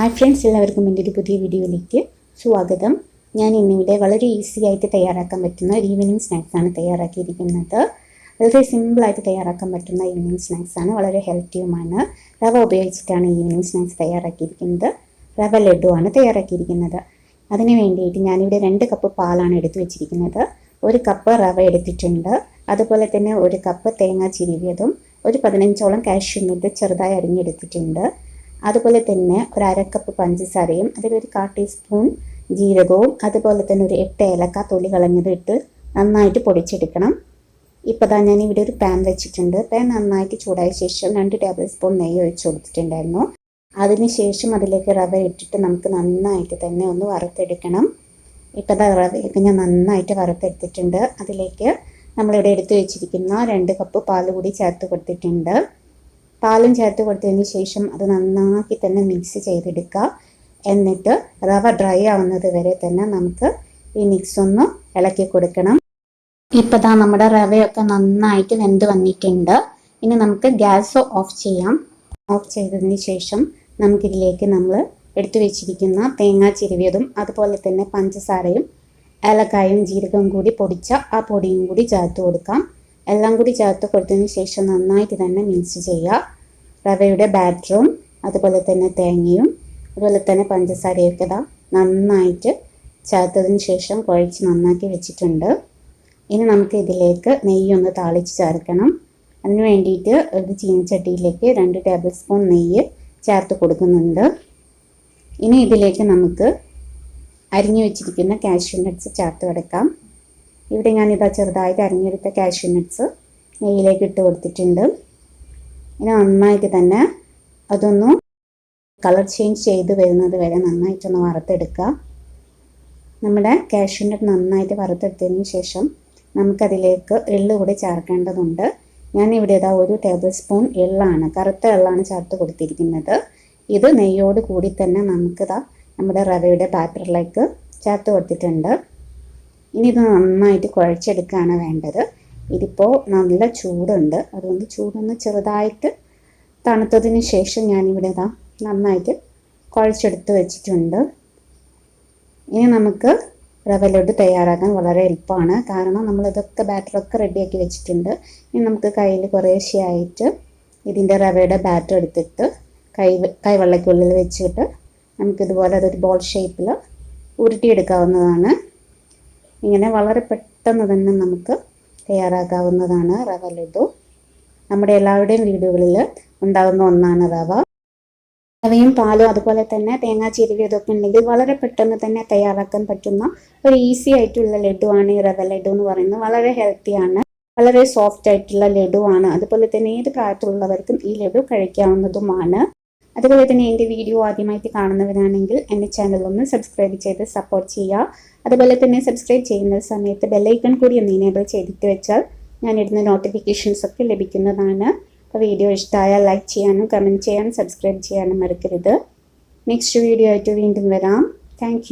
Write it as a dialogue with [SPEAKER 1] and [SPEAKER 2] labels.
[SPEAKER 1] Hi friends എല്ലാവർക്കും എന്റെ ഒരു പുതിയ വീഡിയോയിലേക്ക് സ്വാഗതം. ഞാൻ ഇന്നിവിടെ വളരെ ഈസി ആയിട്ട് തയ്യാറാക്കാൻ പറ്റുന്ന ഒരു ഈവനിങ് സ്നാക്സാണ് തയ്യാറാക്കിയിരിക്കുന്നത്. വളരെ സിമ്പിളായിട്ട് തയ്യാറാക്കാൻ പറ്റുന്ന ഈവനിങ് സ്നാക്സാണ് വളരെ ഹെൽത്തിയുമാണ് റവ ഉപയോഗിച്ചിട്ടാണ് ഈവനിങ് സ്നാക്സ് തയ്യാറാക്കിയിരിക്കുന്നത്. റവ ലഡുവാണ് തയ്യാറാക്കിയിരിക്കുന്നത്. അതിന് വേണ്ടിയിട്ട് ഞാനിവിടെ രണ്ട് കപ്പ് പാലാണ് എടുത്തു വെച്ചിരിക്കുന്നത്. ഒരു കപ്പ് റവ എടുത്തിട്ടുണ്ട്. അതുപോലെ തന്നെ ഒരു കപ്പ് തേങ്ങ ചിരിവിയതും ഒരു പതിനഞ്ചോളം കാഷ്യൂ നട്ട് ചെറുതായി അരിഞ്ഞെടുത്തിട്ടുണ്ട്. അതുപോലെ തന്നെ ഒരു അരക്കപ്പ് പഞ്ചസാരയും അതിലൊരു കാ ടീസ്പൂൺ ജീരകവും അതുപോലെ തന്നെ ഒരു എട്ട് ഏലക്ക തൊലി കളഞ്ഞത് നന്നായിട്ട് പൊടിച്ചെടുക്കണം. ഇപ്പോൾ താ ഞാൻ ഇവിടെ ഒരു പാൻ വെച്ചിട്ടുണ്ട്. പാൻ നന്നായിട്ട് ചൂടായ ശേഷം രണ്ട് ടേബിൾ സ്പൂൺ നെയ്യ് ഒഴിച്ച് കൊടുത്തിട്ടുണ്ടായിരുന്നു. അതിനുശേഷം അതിലേക്ക് റവ ഇട്ടിട്ട് നമുക്ക് നന്നായിട്ട് തന്നെ ഒന്ന് വറുത്തെടുക്കണം. ഇപ്പോൾ ദാ റവയൊക്കെ ഞാൻ നന്നായിട്ട് വറുത്തെടുത്തിട്ടുണ്ട്. അതിലേക്ക് നമ്മളിവിടെ എടുത്തു വെച്ചിരിക്കുന്ന രണ്ട് കപ്പ് പാൽ കൂടി ചേർത്ത് കൊടുത്തിട്ടുണ്ട്. പാലും ചേർത്ത് കൊടുത്തതിന് ശേഷം അത് നന്നാക്കി തന്നെ മിക്സ് ചെയ്തെടുക്കുക. എന്നിട്ട് റവ ഡ്രൈ ആവുന്നത് വരെ തന്നെ നമുക്ക് ഈ മിക്സ് ഒന്ന് ഇളക്കി കൊടുക്കണം. ഇപ്പോൾ ദാ നമ്മുടെ റവയൊക്കെ നന്നായിട്ട് വെന്ത് വന്നിട്ടുണ്ട്. ഇനി നമുക്ക് ഗ്യാസ് ഓഫ് ചെയ്യാം. ഓഫ് ചെയ്തതിന് ശേഷം നമുക്കിതിലേക്ക് നമ്മൾ എടുത്തു വെച്ചിരിക്കുന്ന തേങ്ങ ചിരുവിയതും അതുപോലെ തന്നെ പഞ്ചസാരയും ഏലക്കായും ജീരകവും കൂടി പൊടിച്ച ആ പൊടിയും കൂടി ചേർത്ത് കൊടുക്കാം. എല്ലാം കൂടി ചേർത്ത് കൊടുത്തതിന് ശേഷം നന്നായിട്ട് തന്നെ മിക്സ് ചെയ്യുക. റവയുടെ ബാറ്ററും അതുപോലെ തന്നെ തേങ്ങയും അതുപോലെ തന്നെ പഞ്ചസാരയൊക്കെ ഇതാ നന്നായിട്ട് ചേർത്തതിന് ശേഷം കുഴച്ച് നന്നാക്കി വെച്ചിട്ടുണ്ട്. ഇനി നമുക്ക് ഇതിലേക്ക് നെയ്യൊന്ന് താളിച്ച് ചേർക്കണം. അതിന് വേണ്ടിയിട്ട് ഒരു ചീനച്ചട്ടിയിലേക്ക് രണ്ട് ടേബിൾ സ്പൂൺ നെയ്യ് ചേർത്ത് കൊടുക്കുന്നുണ്ട്. ഇനി ഇതിലേക്ക് നമുക്ക് അരിഞ്ഞു വെച്ചിരിക്കുന്ന കാഷ്യൂ നട്ട്സ് ചേർത്ത് കൊടുക്കാം ഇവിടെ ഞാനിതാ ചെറുതായിട്ട് അരിഞ്ഞെടുത്ത കാഷ്യൂ നട്ട്സ് നെയ്യിലേക്ക് ഇട്ട് കൊടുത്തിട്ടുണ്ട്. ഇനി നന്നായിട്ട് തന്നെ അതൊന്ന് കളർ ചേഞ്ച് ചെയ്ത് വരുന്നത് വരെ നന്നായിട്ടൊന്ന് വറുത്തെടുക്കുക. നമ്മുടെ കാഷ്യൂ നട്ട് നന്നായിട്ട് വറുത്തെടുത്തതിന് ശേഷം നമുക്കതിലേക്ക് എള്ള് കൂടി ചേർക്കേണ്ടതുണ്ട്. ഞാനിവിടെ ഇതാ ഒരു ടേബിൾ സ്പൂൺ എള്ളാണ് കറുത്ത എള്ളാണ് ചേർത്ത് കൊടുത്തിരിക്കുന്നത്. ഇത് നെയ്യോട് കൂടി തന്നെ നമുക്കിതാ നമ്മുടെ റവയുടെ ബാറ്ററിലേക്ക് ചേർത്ത് കൊടുത്തിട്ടുണ്ട്. ഇനി ഇത് നന്നായിട്ട് കുഴച്ചെടുക്കുകയാണ് വേണ്ടത്. ഇതിപ്പോൾ നല്ല ചൂടുണ്ട്. അതുകൊണ്ട് ചൂടൊന്ന് ചെറുതായിട്ട് തണുത്തതിന് ശേഷം ഞാനിവിടെ ഇതാ നന്നായിട്ട് കുഴച്ചെടുത്ത് വെച്ചിട്ടുണ്ട്. ഇനി നമുക്ക് റവ തയ്യാറാക്കാൻ വളരെ എളുപ്പമാണ്. കാരണം നമ്മളിതൊക്കെ ബാറ്ററൊക്കെ റെഡിയാക്കി വെച്ചിട്ടുണ്ട്. ഇനി നമുക്ക് കയ്യിൽ കുറേശ്ശെയായിട്ട് ഇതിന്റെ റവയുടെ ബാറ്റർ എടുത്തിട്ട് കൈ കൈവെള്ളയ്ക്കുള്ളിൽ വെച്ചിട്ട് നമുക്കിതുപോലെ അതൊരു ബോൾ ഷേപ്പിൽ ഉരുട്ടിയെടുക്കാവുന്നതാണ്. ഇങ്ങനെ വളരെ പെട്ടെന്ന് തന്നെ നമുക്ക് തയ്യാറാക്കാവുന്നതാണ് റവ ലഡു. നമ്മുടെ എല്ലാവരുടെയും വീടുകളിൽ ഉണ്ടാകുന്ന ഒന്നാണ് റവ. റവയും പാലും അതുപോലെ തന്നെ തേങ്ങാ ചിരുവി ഇതൊക്കെ ഉണ്ടെങ്കിൽ വളരെ പെട്ടെന്ന് തന്നെ തയ്യാറാക്കാൻ പറ്റുന്ന ഒരു ഈസി ആയിട്ടുള്ള ലഡുവാണ് ഈ റവ ലഡു എന്ന് പറയുന്നത്. വളരെ ഹെൽത്തിയാണ് വളരെ സോഫ്റ്റ് ആയിട്ടുള്ള ലഡുവാണ്. അതുപോലെ തന്നെ ഏത് പ്രായത്തിലുള്ളവർക്കും ഈ ലഡു കഴിക്കാവുന്നതുമാണ്. അതുപോലെ തന്നെ എന്റെ വീഡിയോ ആദ്യമായിട്ട് കാണുന്നവരാണെങ്കിൽ എന്റെ ചാനൽ ഒന്ന് സബ്സ്ക്രൈബ് ചെയ്ത് സപ്പോർട്ട് ചെയ്യുക. അതുപോലെ തന്നെ സബ്സ്ക്രൈബ് ചെയ്യുന്ന സമയത്ത് ബെല്ലൈക്കൺ കൂടി ഒന്ന് ഇനേബിൾ ചെയ്തിട്ട് വെച്ചാൽ ഞാൻ ഇടുന്ന നോട്ടിഫിക്കേഷൻസ് ഒക്കെ ലഭിക്കുന്നതാണ്. അപ്പോൾ വീഡിയോ ഇഷ്ടമായാൽ ലൈക്ക് ചെയ്യാനും കമന്റ് ചെയ്യാനും സബ്സ്ക്രൈബ് ചെയ്യാനും മറക്കരുത്. നെക്സ്റ്റ് വീഡിയോ ആയിട്ട് വീണ്ടും വരാം. താങ്ക്